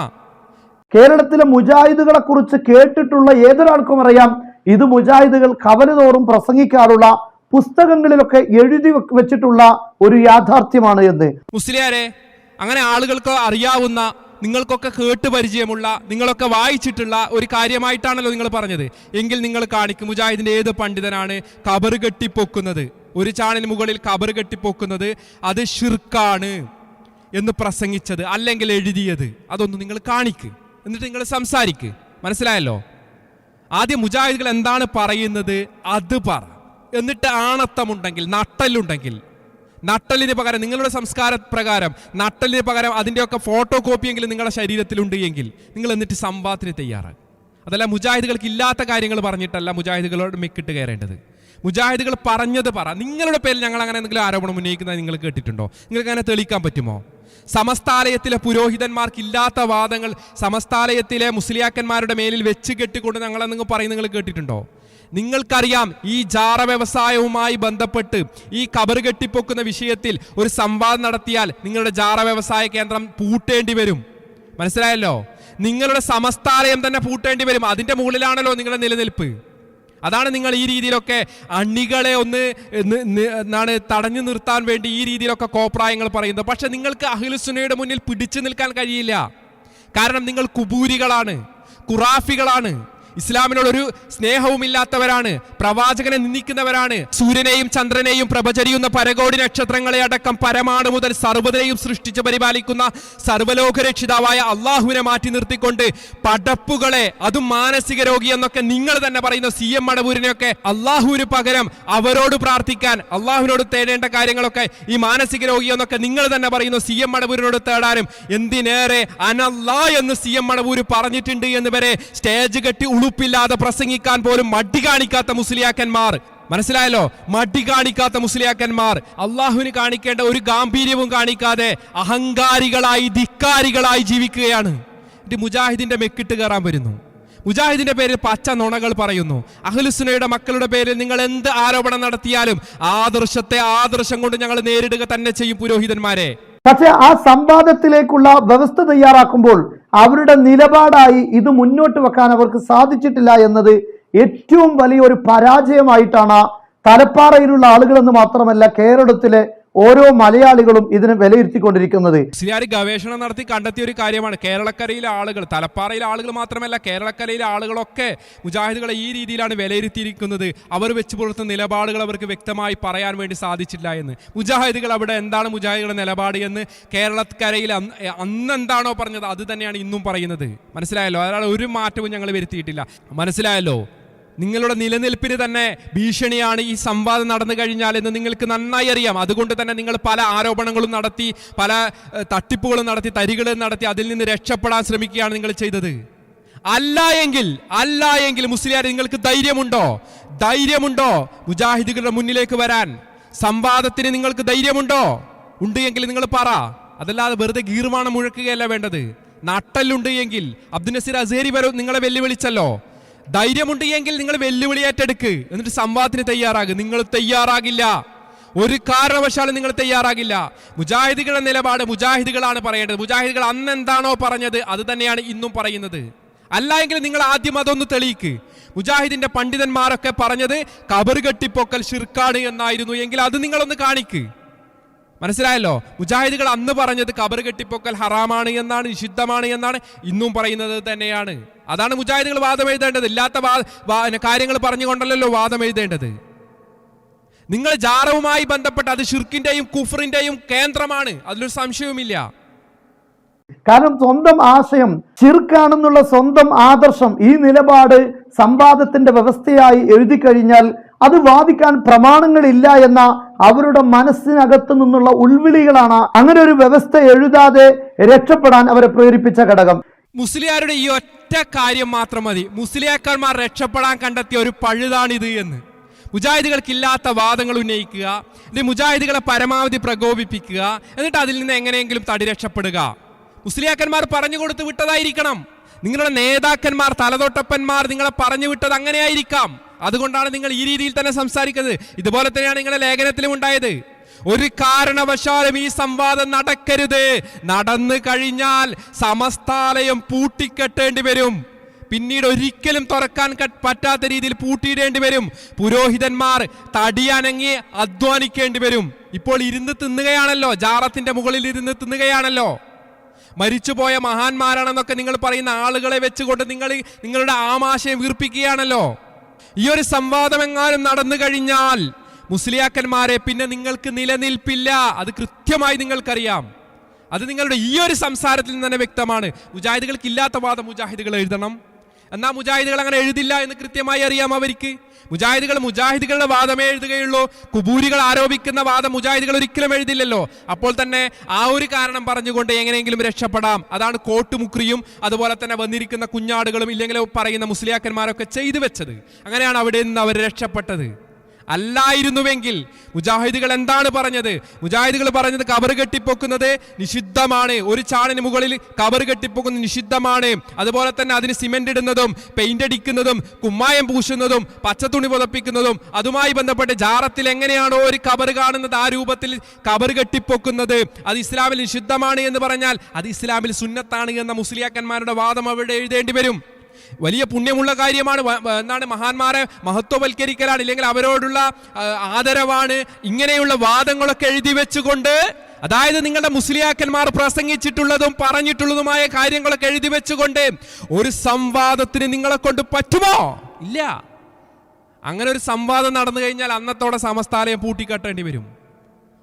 കേരളത്തിലെ മുജാഹിദുകളെ കുറിച്ച് കേട്ടിട്ടുള്ള ഏതൊരാൾക്കും അറിയാം ഇത് മുജാഹിദുകൾ കവലതോറും പ്രസംഗിക്കാറുള്ള പുസ്തകങ്ങളിലൊക്കെ എഴുതി വെച്ചിട്ടുള്ള ഒരു യാഥാർത്ഥ്യമാണ് എന്ന്. മുസ്ലിയാരെ അങ്ങനെ ആളുകൾക്ക് അറിയാവുന്ന നിങ്ങൾക്കൊക്കെ കേട്ട് പരിചയമുള്ള നിങ്ങളൊക്കെ വായിച്ചിട്ടുള്ള ഒരു കാര്യമായിട്ടാണല്ലോ നിങ്ങൾ പറഞ്ഞത്. എങ്കിൽ നിങ്ങൾ കാണിക്കും മുജാഹിദിന്റെ ഏത് പണ്ഡിതനാണ് കബർ കെട്ടിപ്പൊക്കുന്നത്. ഒരു ചാണിന് മുകളിൽ കബർ കെട്ടിപ്പൊക്കുന്നത് അത് ഷിർക്കാണ് എന്ന് പ്രസംഗിച്ചത് അല്ലെങ്കിൽ എഴുതിയത്. അതൊന്ന് നിങ്ങൾ കാണിക്ക്. എന്നിട്ട് നിങ്ങൾ സംസാരിക്ക്. മനസ്സിലായല്ലോ? ആദ്യം മുജാഹിദുകൾ എന്താണ് പറയുന്നത്? അത് പറ. എന്നിട്ട് ആണത്തമുണ്ടെങ്കിൽ നട്ടലുണ്ടെങ്കിൽ നട്ടലിന് പകരം നിങ്ങളുടെ സംസ്കാര പ്രകാരം നട്ടലിന് പകരം അതിന്റെയൊക്കെ ഫോട്ടോ കോപ്പിയെങ്കിലും നിങ്ങളുടെ ശരീരത്തിലുണ്ട് എങ്കിൽ നിങ്ങൾ എന്നിട്ട് സംവാദത്തിന് തയ്യാറാണ്. അതല്ല മുജാഹിദുകൾക്ക് ഇല്ലാത്ത കാര്യങ്ങൾ പറഞ്ഞിട്ടല്ല മുജാഹിദുകളോട് മെക്കിട്ട് കയറേണ്ടത്. മുജാഹിദുകൾ പറഞ്ഞത് പറ. നിങ്ങളുടെ പേരിൽ ഞങ്ങൾ അങ്ങനെ എന്തെങ്കിലും ആരോപണം ഉന്നയിക്കുന്നത് നിങ്ങൾ കേട്ടിട്ടുണ്ടോ? നിങ്ങൾക്ക് അങ്ങനെ തെളിയിക്കാൻ പറ്റുമോ? സമസ്താലയത്തിലെ പുരോഹിതന്മാർക്കില്ലാത്ത വാദങ്ങൾ സമസ്താലയത്തിലെ മുസ്ലിയാക്കന്മാരുടെ മേലിൽ വെച്ച് കെട്ടിക്കൊണ്ട് ഞങ്ങളെ പറയും നിങ്ങൾ കേട്ടിട്ടുണ്ടോ? നിങ്ങൾക്കറിയാം ഈ ജാറ വ്യവസായവുമായി ബന്ധപ്പെട്ട് ഈ കബർ കെട്ടിപ്പൊക്കുന്ന വിഷയത്തിൽ ഒരു സംവാദം നടത്തിയാൽ നിങ്ങളുടെ ജാറ വ്യവസായ കേന്ദ്രം പൂട്ടേണ്ടി വരും. മനസ്സിലായല്ലോ? നിങ്ങളുടെ സമസ്താലയം തന്നെ പൂട്ടേണ്ടി വരും. അതിന്റെ മുകളിലാണല്ലോ നിങ്ങളുടെ നിലനിൽപ്പ്. അതാണ് നിങ്ങൾ ഈ രീതിയിലൊക്കെ അണികളെ ഒന്ന് എന്താണ് തടഞ്ഞു നിർത്താൻ വേണ്ടി ഈ രീതിയിലൊക്കെ കോപ്രായങ്ങൾ പറയുന്നത്. പക്ഷെ നിങ്ങൾക്ക് അഖിലുസുനയുടെ മുന്നിൽ പിടിച്ചു നിൽക്കാൻ കഴിയില്ല. കാരണം നിങ്ങൾ കുബൂരികളാണ് ഖുറാഫികളാണ്. ഇസ്ലാമിനോട് ഒരു സ്നേഹവുമില്ലാത്തവരാണ് പ്രവാചകനെ നിന്ദിക്കുന്നവരാണ്. സൂര്യനെയും ചന്ദ്രനെയും പ്രഭചരിയുന്ന പരകോടി നക്ഷത്രങ്ങളെ അടക്കം പരമാണു മുതൽ സർവതനെയും സൃഷ്ടിച്ച് പരിപാലിക്കുന്ന സർവലോക രക്ഷിതാവായ അള്ളാഹുവിനെ മാറ്റി നിർത്തിക്കൊണ്ട് പടപ്പുകളെ അതും മാനസിക രോഗി എന്നൊക്കെ നിങ്ങൾ തന്നെ പറയുന്ന സി എം മടവൂരിനെയൊക്കെ അള്ളാഹുവിന് പകരം അവരോട് പ്രാർത്ഥിക്കാൻ അള്ളാഹുവിനോട് തേടേണ്ട കാര്യങ്ങളൊക്കെ ഈ മാനസിക രോഗി എന്നൊക്കെ നിങ്ങൾ തന്നെ പറയുന്ന സി എം മടവൂരിനോട് തേടാനും എന്തിനേറെ അനല്ലാ എന്ന് സി എം മടവൂര് പറഞ്ഞിട്ടുണ്ട് എന്ന് വരെ സ്റ്റേജ് കെട്ടി ഉളുപ്പില്ലാതെ പ്രസംഗിക്കാൻ പോലും മടി കാണിക്കാത്ത മുസ്ലിയാക്കന്മാർ. മനസ്സിലായല്ലോ? മടി കാണിക്കാത്ത മുസ്ലിയാക്കന്മാർ. അള്ളാഹുവിന് കാണിക്കേണ്ട ഒരു ഗാംഭീര്യവും കാണിക്കാതെ അഹങ്കാരികളായി ധിക്കാരികളായി ജീവിക്കുകയാണ്. ഇത് മുജാഹിദിന്റെ മെക്കിട്ട് കയറാൻ വരുന്നു. മുജാഹിദിന്റെ പേരിൽ പച്ച നുണകൾ പറയുന്നു. അഹ്ലുസുനയുടെ മക്കളുടെ പേരിൽ നിങ്ങൾ എന്ത് ആരോപണം നടത്തിയാലും ആദർശത്തെ ആദർശം കൊണ്ട് ഞങ്ങൾ നേരിടുക തന്നെ ചെയ്യും പുരോഹിതന്മാരെ. പക്ഷെ ആ സംവാദത്തിലേക്കുള്ള വ്യവസ്ഥ തയ്യാറാക്കുമ്പോൾ അവരുടെ നിലപാടായി ഇത് മുന്നോട്ട് വെക്കാൻ അവർക്ക് സാധിച്ചിട്ടില്ല എന്നത് ഏറ്റവും വലിയൊരു പരാജയമായിട്ടാണ് തലപ്പാറയിലുള്ള ആളുകളെന്ന് മാത്രമല്ല കേരളത്തിലെ ഓരോ മലയാളികളും ഇതിനെ വിലയിരുത്തിക്കൊണ്ടിരിക്കുന്നത്. മുസ്ലിയാർ ഗവേഷണം നടത്തി കണ്ടെത്തിയ ഒരു കാര്യമാണ്. കേരളക്കരയിലെ ആളുകൾ തലപ്പാറയിലെ ആളുകൾ മാത്രമല്ല കേരളക്കരയിലെ ആളുകളൊക്കെ മുജാഹിദുകളെ ഈ രീതിയിലാണ് വിലയിരുത്തിയിരിക്കുന്നത്. അവർ വെച്ച് പുലർത്തുന്ന നിലപാടുകൾ അവർക്ക് വ്യക്തമായി പറയാൻ വേണ്ടി സാധിച്ചില്ല എന്ന്. മുജാഹിദുകൾ അവിടെ എന്താണ് മുജാഹിദുകളുടെ നിലപാട് എന്ന് കേരളക്കരയിൽ അന്ന് എന്താണോ പറഞ്ഞത് അത് തന്നെയാണ് ഇന്നും പറയുന്നത്. മനസ്സിലായല്ലോ? അതാണ് ഒരു മാറ്റവും ഞങ്ങൾ വരുത്തിയിട്ടില്ല. മനസ്സിലായല്ലോ? നിങ്ങളുടെ നിലനിൽപ്പിന് തന്നെ ഭീഷണിയാണ് ഈ സംവാദം നടന്നു കഴിഞ്ഞാൽ എന്ന് നിങ്ങൾക്ക് നന്നായി അറിയാം. അതുകൊണ്ട് തന്നെ നിങ്ങൾ പല ആരോപണങ്ങളും നടത്തി പല തട്ടിപ്പുകളും നടത്തി തരികളും നടത്തി അതിൽ നിന്ന് രക്ഷപ്പെടാൻ ശ്രമിക്കുകയാണ് നിങ്ങൾ ചെയ്തത്. അല്ല എങ്കിൽ അല്ല എങ്കിൽ മുസ്ലിയാർ നിങ്ങൾക്ക് ധൈര്യമുണ്ടോ? ധൈര്യമുണ്ടോ മുജാഹിദുകളുടെ മുന്നിലേക്ക് വരാൻ? സംവാദത്തിന് നിങ്ങൾക്ക് ധൈര്യമുണ്ടോ? ഉണ്ട് എങ്കിൽ നിങ്ങൾ പറ. അതല്ലാതെ വെറുതെ ഗീർവാണം മുഴക്കുകയല്ല വേണ്ടത്. നട്ടല്ലുണ്ട് എങ്കിൽ അബ്ദുൽ നസീർ അസേരി വരെ നിങ്ങളെ വെല്ലുവിളിച്ചല്ലോ. ധൈര്യമുണ്ട് എങ്കിൽ നിങ്ങൾ വെല്ലുവിളി ഏറ്റെടുക്ക് എന്നിട്ട് സംവാദത്തിന് തയ്യാറാകും. നിങ്ങൾ തയ്യാറാകില്ല. ഒരു കാരണവശാലും നിങ്ങൾ തയ്യാറാകില്ല. മുജാഹിദികളുടെ നിലപാട് മുജാഹിദികളാണ് പറയേണ്ടത്. മുജാഹിദികൾ അന്ന് എന്താണോ പറഞ്ഞത് അത് തന്നെയാണ് ഇന്നും പറയുന്നത്. അല്ല എങ്കിൽ നിങ്ങൾ ആദ്യം അതൊന്ന് തെളിയിക്ക്. മുജാഹിദിന്റെ പണ്ഡിതന്മാരൊക്കെ പറഞ്ഞത് കബർ കെട്ടിപ്പൊക്കൽ ഷിർക്കാണ് എന്നായിരുന്നു എങ്കിൽ അത് നിങ്ങളൊന്ന് കാണിക്ക്. മനസ്സിലായല്ലോ? മുജാഹിദുകൾ അന്ന് പറഞ്ഞത് കബർ കെട്ടിപ്പൊക്കൽ ഹറാമാണ് എന്നാണ് നിഷിദ്ധമാണ് എന്നാണ് ഇന്നും പറയുന്നത് തന്നെയാണ്. അതാണ് മുജാഹിദുകൾ വാദം എഴുതേണ്ടത്. ഇല്ലാത്ത കാര്യങ്ങൾ പറഞ്ഞുകൊണ്ടല്ലോ വാദം എഴുതേണ്ടത്. നിങ്ങൾ ജാറവുമായി ബന്ധപ്പെട്ട് അത് ഷിർക്കിന്റെയും കുഫറിന്റെയും കേന്ദ്രമാണ്. അതിലൊരു സംശയവുമില്ല. കാരണം സ്വന്തം ആശയം ചിർക്കാണെന്നുള്ള സ്വന്തം ആദർശം ഈ നിലപാട് സംവാദത്തിന്റെ വ്യവസ്ഥയായി എഴുതി കഴിഞ്ഞാൽ അത് വാദിക്കാൻ പ്രമാണങ്ങളില്ല എന്ന അവരുടെ മനസ്സിനകത്ത് നിന്നുള്ള ഉൾവിളികളാണ്. അങ്ങനെ ഒരു വ്യവസ്ഥ എഴുതാതെ രക്ഷപ്പെടാൻ അവരെ പ്രേരിപ്പിച്ച ഘടകം. മുസ്ലിയാരുടെ ഈ ഒറ്റ കാര്യം മാത്രം മതി. മുസ്ലിയാക്കന്മാർ രക്ഷപ്പെടാൻ കണ്ടെത്തിയ ഒരു പഴുതാണിത് എന്ന്. മുജാഹിദുകൾക്കില്ലാത്ത വാദങ്ങൾ ഉന്നയിക്കുക എന്നിട്ട് മുജാഹിദുകളെ പരമാവധി പ്രകോപിപ്പിക്കുക എന്നിട്ട് അതിൽ നിന്ന് എങ്ങനെയെങ്കിലും തടി രക്ഷപ്പെടുക. മുസ്ലിയാക്കന്മാർ പറഞ്ഞു കൊടുത്ത് വിട്ടതായിരിക്കണം. നിങ്ങളുടെ നേതാക്കന്മാർ തലതൊട്ടപ്പന്മാർ നിങ്ങളെ പറഞ്ഞു വിട്ടത് അങ്ങനെയായിരിക്കാം. അതുകൊണ്ടാണ് നിങ്ങൾ ഈ രീതിയിൽ തന്നെ സംസാരിക്കുന്നത്. ഇതുപോലെ തന്നെയാണ് നിങ്ങളുടെ ലേഖനത്തിലും ഉണ്ടായത്. ഒരു കാരണവശാലും ഈ സംവാദം നടക്കരുത്. നടന്നു കഴിഞ്ഞാൽ സമസ്താലയം പൂട്ടിക്കെട്ടേണ്ടി വരും. പിന്നീട് ഒരിക്കലും തുറക്കാൻ പറ്റാത്ത രീതിയിൽ പൂട്ടിയിടേണ്ടി വരും. പുരോഹിതന്മാർ തടിയനങ്ങി അധ്വാനിക്കേണ്ടി വരും. ഇപ്പോൾ ഇരുന്ന് തിന്നുകയാണല്ലോ. ജാറത്തിന്റെ മുകളിൽ ഇരുന്ന് തിന്നുകയാണല്ലോ. മരിച്ചുപോയ മഹാന്മാരാണെന്നൊക്കെ നിങ്ങൾ പറയുന്ന ആളുകളെ വെച്ചുകൊണ്ട് നിങ്ങൾ നിങ്ങളുടെ ആമാശയം വീർപ്പിക്കുകയാണല്ലോ. ഈ ഒരു സംവാദം എങ്ങാനും നടന്നു കഴിഞ്ഞാൽ മുസ്ലിയാക്കന്മാരെ പിന്നെ നിങ്ങൾക്ക് നിലനിൽപ്പില്ല. അത് കൃത്യമായി നിങ്ങൾക്കറിയാം. അത് നിങ്ങളുടെ ഈ ഒരു സംസാരത്തിൽ നിന്ന് തന്നെ വ്യക്തമാണ്. മുജാഹിദുകൾക്ക് ഇല്ലാത്ത വാദം മുജാഹിദുകൾ എഴുതണം. എന്നാൽ മുജാഹിദുകൾ അങ്ങനെ എഴുതില്ല എന്ന് കൃത്യമായി അറിയാം അവർക്ക്. മുജാഹിദുകൾ മുജാഹിദികളുടെ വാദമേ എഴുതുകയുള്ളൂ. കുബൂരികൾ ആരോപിക്കുന്ന വാദം മുജാഹിദികൾ ഒരിക്കലും എഴുതില്ലല്ലോ അപ്പോൾ തന്നെ ആ ഒരു കാരണം പറഞ്ഞുകൊണ്ട് എങ്ങനെയെങ്കിലും രക്ഷപ്പെടാം. അതാണ് കോട്ടുമുക്രിയും അതുപോലെ തന്നെ വന്നിരിക്കുന്ന കുഞ്ഞാടുകളും ഇല്ലെങ്കിൽ പറയുന്ന മുസ്ലിയാക്കന്മാരൊക്കെ ചെയ്തു വെച്ചത്. അങ്ങനെയാണ് അവിടെ നിന്ന് അവർ രക്ഷപ്പെട്ടത്. അല്ലായിരുന്നുവെങ്കിൽ മുജാഹിദുകൾ എന്താണ് പറഞ്ഞത്? മുജാഹിദുകൾ പറഞ്ഞത് കബർ കെട്ടിപ്പൊക്കുന്നത് നിഷിദ്ധമാണ്. ഒരു ചാണിന് മുകളിൽ കബർ കെട്ടിപ്പൊക്കുന്നത് നിഷിദ്ധമാണ്. അതുപോലെ തന്നെ അതിന് സിമെന്റ് ഇടുന്നതും പെയിന്റ് അടിക്കുന്നതും കുമ്മായം പൂശുന്നതും പച്ച തുണി പുതപ്പിക്കുന്നതും അതുമായി ബന്ധപ്പെട്ട് ജാറത്തിൽ എങ്ങനെയാണോ ഒരു കബർ കാണുന്നത് ആ രൂപത്തിൽ കബർ കെട്ടിപ്പൊക്കുന്നത്. അത് ഇസ്ലാമിൽ നിഷിദ്ധമാണ് എന്ന് പറഞ്ഞാൽ അത് ഇസ്ലാമിൽ സുന്നത്താണ് എന്ന മുസ്ലിയാക്കന്മാരുടെ വാദം അവിടെ എഴുതേണ്ടി വരും. വലിയ പുണ്യമുള്ള കാര്യമാണ്. എന്താണ് മഹാന്മാരെ മഹത്വവൽക്കരിക്കലാണ്. ഇല്ലെങ്കിൽ അവരോടുള്ള ആദരവാണ് ഇങ്ങനെയുള്ള വാദങ്ങളൊക്കെ എഴുതി വെച്ചുകൊണ്ട് അതായത് നിങ്ങളുടെ മുസ്ലിയാക്കന്മാർ പ്രസംഗിച്ചിട്ടുള്ളതും പറഞ്ഞിട്ടുള്ളതുമായ കാര്യങ്ങളൊക്കെ എഴുതി വെച്ചുകൊണ്ട് ഒരു സംവാദത്തിന് നിങ്ങളെ കൊണ്ട് പറ്റുമോ? ഇല്ല. അങ്ങനെ ഒരു സംവാദം നടന്നു കഴിഞ്ഞാൽ അന്നത്തോടെ സമസ്താലയം പൂട്ടിക്കെട്ടേണ്ടി വരും.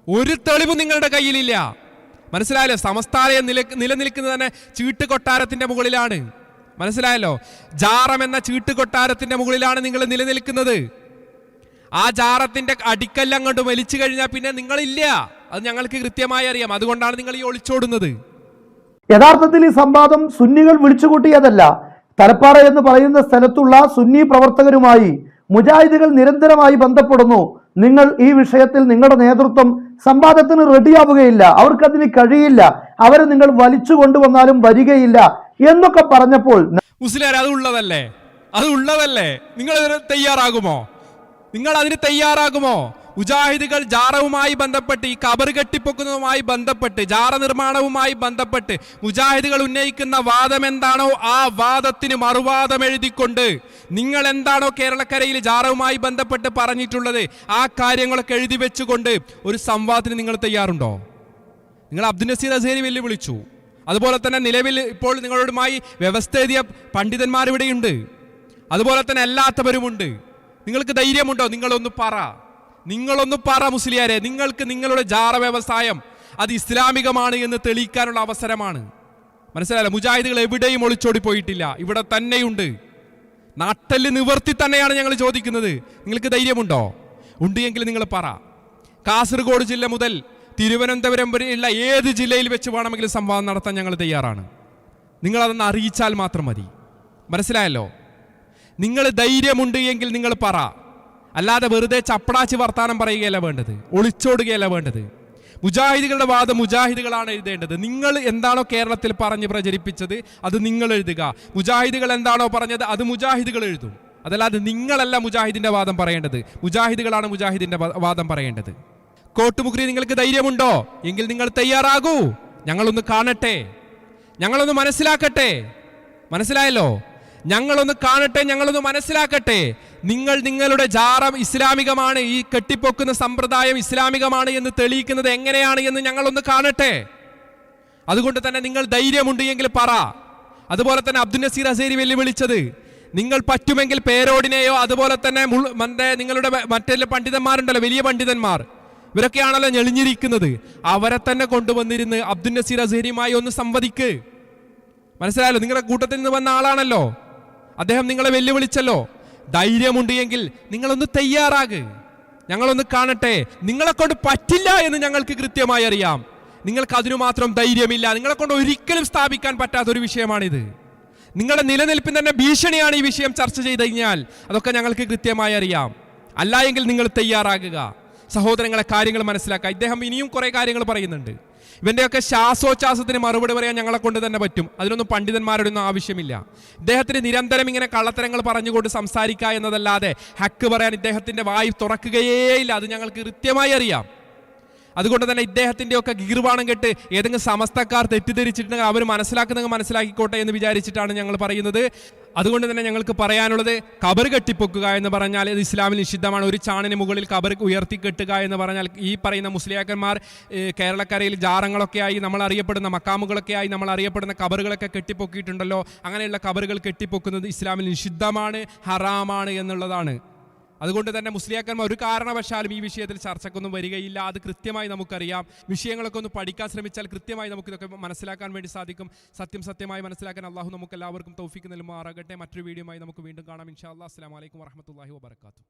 ഒരു തെളിവ് നിങ്ങളുടെ കയ്യിലില്ല. മനസ്സിലായല്ലോ? സമസ്താലയം നില നിലനിൽക്കുന്നത് തന്നെ ചീട്ട് കൊട്ടാരത്തിന്റെ മുകളിലാണ്. മനസ്സിലായല്ലോ? ജാറം എന്ന ചീട്ട് കൊട്ടാരത്തിന്റെ മുകളിലാണ് നിങ്ങൾ നിലനിൽക്കുന്നത്. ആ ജാറത്തിന്റെ അടിക്കല്ലങ്ങോട്ട് വലിച്ചു കഴിഞ്ഞാൽ പിന്നെ നിങ്ങളില്ല. അത് ഞങ്ങൾക്ക് കൃത്യമായി അറിയാം. അതുകൊണ്ടാണ് നിങ്ങൾ ഈ ഒളിച്ചോടുന്നത്. യഥാർത്ഥത്തിൽ ഈ സംവാദം സുന്നികൾ വിളിച്ചുകൂട്ടിയതല്ല. തലപ്പാറ എന്ന് പറയുന്ന സ്ഥലത്തുള്ള സുന്നി പ്രവർത്തകരുമായി മുജാഹിദുകൾ നിരന്തരമായി ബന്ധപ്പെടുന്നു. നിങ്ങൾ ഈ വിഷയത്തിൽ നിങ്ങളുടെ നേതൃത്വം സംവാദത്തിന് റെഡിയാവുകയില്ല അവർക്കതിന് കഴിയില്ല. അവരെ നിങ്ങൾ വലിച്ചു കൊണ്ടുവന്നാലും വരികയില്ല. എന്നൊക്കെ പറഞ്ഞപ്പോൾ മുസ്ലിം അത് ഉള്ളതല്ലേ? അത് ഉള്ളതല്ലേ? നിങ്ങൾ ഇതിന് തയ്യാറാകുമോ? നിങ്ങൾ അതിന് തയ്യാറാകുമോ? മുജാഹിദുകൾ ജാറവുമായി ബന്ധപ്പെട്ട് ഈ കബർ കെട്ടിപ്പൊക്കുന്നതുമായി ബന്ധപ്പെട്ട് ജാറ നിർമ്മാണവുമായി ബന്ധപ്പെട്ട് മുജാഹിദുകൾ ഉന്നയിക്കുന്ന വാദം എന്താണോ ആ വാദത്തിന് മറുവാദം എഴുതിക്കൊണ്ട് നിങ്ങൾ എന്താണോ കേരളക്കരയിൽ ജാറവുമായി ബന്ധപ്പെട്ട് പറഞ്ഞിട്ടുള്ളത് ആ കാര്യങ്ങളൊക്കെ എഴുതി വെച്ചുകൊണ്ട് ഒരു സംവാദത്തിന് നിങ്ങൾ തയ്യാറുണ്ടോ? നിങ്ങൾ അബ്ദുൽ നസീർ അസേരി വെല്ലുവിളിച്ചു. അതുപോലെ തന്നെ നിലവിൽ ഇപ്പോൾ നിങ്ങളോടുമായി വ്യവസ്ഥ എഴുതിയ പണ്ഡിതന്മാർ അതുപോലെ തന്നെ അല്ലാത്തവരുമുണ്ട്. നിങ്ങൾക്ക് ധൈര്യമുണ്ടോ? നിങ്ങളൊന്ന് പറ. നിങ്ങളൊന്ന് പറ മുസ്ലിയാരെ. നിങ്ങൾക്ക് നിങ്ങളുടെ ജാറ വ്യവസായം അത് ഇസ്ലാമികമാണ് എന്ന് തെളിയിക്കാനുള്ള അവസരമാണ്. മനസ്സിലായില്ല? മുജാഹിദുകൾ എവിടെയും ഒളിച്ചോടി പോയിട്ടില്ല ഇവിടെ തന്നെയുണ്ട്. നാട്ടൽ നിവർത്തി തന്നെയാണ് ഞങ്ങൾ ചോദിക്കുന്നത്. നിങ്ങൾക്ക് ധൈര്യമുണ്ടോ? ഉണ്ട് എങ്കിൽ നിങ്ങൾ പറ. കാസർഗോഡ് ജില്ല മുതൽ തിരുവനന്തപുരം വരെയുള്ള ഏത് ജില്ലയിൽ വെച്ച് വേണമെങ്കിലും സംവാദം നടത്താൻ ഞങ്ങൾ തയ്യാറാണ്. നിങ്ങളതൊന്ന് അറിയിച്ചാൽ മാത്രം മതി. മനസ്സിലായല്ലോ? നിങ്ങൾ ധൈര്യമുണ്ട് എങ്കിൽ നിങ്ങൾ പറ. അല്ലാതെ വെറുതെ ചപ്പടാച്ചി വർത്താനം പറയുകയല്ല വേണ്ടത്. ഒളിച്ചോടുകയല്ല വേണ്ടത്. മുജാഹിദുകളുടെ വാദം മുജാഹിദുകളാണ് എഴുതേണ്ടത്. നിങ്ങൾ എന്താണോ കേരളത്തിൽ പറഞ്ഞ് പ്രചരിപ്പിച്ചത് അത് നിങ്ങൾ എഴുതുക. മുജാഹിദുകൾ എന്താണോ പറഞ്ഞത് അത് മുജാഹിദുകൾ എഴുതും. അതല്ലാതെ നിങ്ങളല്ല മുജാഹിദിന്റെ വാദം പറയേണ്ടത്. മുജാഹിദുകളാണ് മുജാഹിദിന്റെ വാദം പറയേണ്ടത്. കോട്ടുമുഖരി നിങ്ങൾക്ക് ധൈര്യമുണ്ടോ? എങ്കിൽ നിങ്ങൾ തയ്യാറാകൂ. ഞങ്ങളൊന്ന് കാണട്ടെ. ഞങ്ങളൊന്ന് മനസ്സിലാക്കട്ടെ. മനസ്സിലായല്ലോ? ഞങ്ങളൊന്ന് കാണട്ടെ ഞങ്ങളൊന്ന് മനസ്സിലാക്കട്ടെ. നിങ്ങൾ നിങ്ങളുടെ ജാറം ഇസ്ലാമികമാണ്. ഈ കെട്ടിപ്പൊക്കുന്ന സമ്പ്രദായം ഇസ്ലാമികമാണ് എന്ന് തെളിയിക്കുന്നത് എങ്ങനെയാണ് എന്ന് ഞങ്ങളൊന്ന് കാണട്ടെ. അതുകൊണ്ട് തന്നെ നിങ്ങൾ ധൈര്യമുണ്ട് എങ്കിൽ പറ. അതുപോലെ തന്നെ അബ്ദുൽ നസീർ അസേരി വെല്ലുവിളിച്ചത് നിങ്ങൾ പറ്റുമെങ്കിൽ പേരോടിനെയോ അതുപോലെ തന്നെ നിങ്ങളുടെ മറ്റേ പണ്ഡിതന്മാരുണ്ടല്ലോ വലിയ പണ്ഡിതന്മാർ. ഇവരൊക്കെയാണല്ലോ ഞെളിഞ്ഞിരിക്കുന്നത്. അവരെ തന്നെ കൊണ്ടുവന്നിരുന്ന് അബ്ദുൽ നസീർ അസേരിയുമായി ഒന്ന് സംവദിക്ക്. മനസ്സിലായല്ലോ? നിങ്ങളുടെ കൂട്ടത്തിൽ നിന്ന് വന്ന ആളാണല്ലോ. അദ്ദേഹം നിങ്ങളെ വെല്ലുവിളിച്ചല്ലോ. ധൈര്യമുണ്ട് എങ്കിൽ നിങ്ങളൊന്ന് തയ്യാറാക്. ഞങ്ങളൊന്ന് കാണട്ടെ. നിങ്ങളെ കൊണ്ട് പറ്റില്ല എന്ന് ഞങ്ങൾക്ക് കൃത്യമായി അറിയാം. നിങ്ങൾക്ക് അതിനു മാത്രം ധൈര്യമില്ല. നിങ്ങളെ കൊണ്ട് ഒരിക്കലും സ്ഥാപിക്കാൻ പറ്റാത്ത ഒരു വിഷയമാണിത്. നിങ്ങളുടെ നിലനിൽപ്പിന് തന്നെ ഭീഷണിയാണ് ഈ വിഷയം ചർച്ച ചെയ്ത് കഴിഞ്ഞാൽ. അതൊക്കെ ഞങ്ങൾക്ക് കൃത്യമായി അറിയാം. അല്ല എങ്കിൽ നിങ്ങൾ തയ്യാറാകുക. സഹോദരങ്ങളെ കാര്യങ്ങൾ മനസ്സിലാക്കുക. ഇദ്ദേഹം ഇനിയും കുറെ കാര്യങ്ങൾ പറയുന്നുണ്ട്. ഇവന്റെയൊക്കെ ശ്വാസോച്ഛ്വാസത്തിന് മറുപടി പറയാൻ ഞങ്ങളെ കൊണ്ട് തന്നെ പറ്റും. അതിനൊന്നും പണ്ഡിതന്മാരുടെ ഒന്നും ആവശ്യമില്ല. ഇദ്ദേഹത്തിന് നിരന്തരം ഇങ്ങനെ കള്ളത്തരങ്ങൾ പറഞ്ഞുകൊണ്ട് സംസാരിക്കുക എന്നതല്ലാതെ ഹക്ക് പറയാൻ ഇദ്ദേഹത്തിന്റെ വായി തുറക്കുകയേയില്ല അത് ഞങ്ങൾക്ക് കൃത്യമായി അറിയാം. അതുകൊണ്ട് തന്നെ ഇദ്ദേഹത്തിന്റെ ഒക്കെ ഗീർവാണം കെട്ട് ഏതെങ്കിലും സമസ്തക്കാർ തെറ്റിദ്ധരിച്ചിട്ടുണ്ടെങ്കിൽ അവർ മനസ്സിലാക്കുന്നെങ്കിൽ മനസ്സിലാക്കിക്കോട്ടെ എന്ന് വിചാരിച്ചിട്ടാണ് ഞങ്ങൾ പറയുന്നത്. അതുകൊണ്ട് തന്നെ ഞങ്ങൾക്ക് പറയാനുള്ളത് കബർ കെട്ടിപ്പൊക്കുക എന്ന് പറഞ്ഞാൽ ഇത് ഇസ്ലാമിൽ നിഷിദ്ധമാണ്. ഒരു ചാണിന് മുകളിൽ കബർ ഉയർത്തി കെട്ടുക എന്ന് പറഞ്ഞാൽ ഈ പറയുന്ന മുസ്ലിയാക്കന്മാർ കേരളക്കരയിൽ ജാറങ്ങളൊക്കെ ആയി നമ്മൾ അറിയപ്പെടുന്ന മക്കാമുകളൊക്കെ ആയി നമ്മൾ അറിയപ്പെടുന്ന കബറുകളൊക്കെ കെട്ടിപ്പൊക്കിയിട്ടുണ്ടല്ലോ. അങ്ങനെയുള്ള കബറുകൾ കെട്ടിപ്പൊക്കുന്നത് ഇസ്ലാമിൽ നിഷിദ്ധമാണ് ഹറാമാണ് എന്നുള്ളതാണ്. അതുകൊണ്ട് തന്നെ മുസ്ലിയാക്കന്മാർ ഒരു കാരണവശാലും ഈ വിഷയത്തിൽ ചർച്ചക്കൊന്നും വരികയില്ല. അത് കൃത്യമായി നമുക്കറിയാം. വിഷയങ്ങളൊക്കെ ഒന്ന് പഠിക്കാൻ ശ്രമിച്ചാൽ കൃത്യമായി നമുക്ക് ഇതൊക്കെ മനസ്സിലാക്കാൻ വേണ്ടി സാധിക്കും. സത്യം സത്യമായി മനസ്സിലാക്കാൻ അള്ളാഹു നമുക്ക് എല്ലാവർക്കും തൗഫിക്ക് നൽകുമാറാകട്ടെ. മറ്റൊരു വീഡിയോയുമായി നമുക്ക് വീണ്ടും കാണാം. ഇൻഷാ അല്ലാ അസ്സാം വലൈക്കും വറഹമത്തല്ലാഹി വാബർക്കാത്തു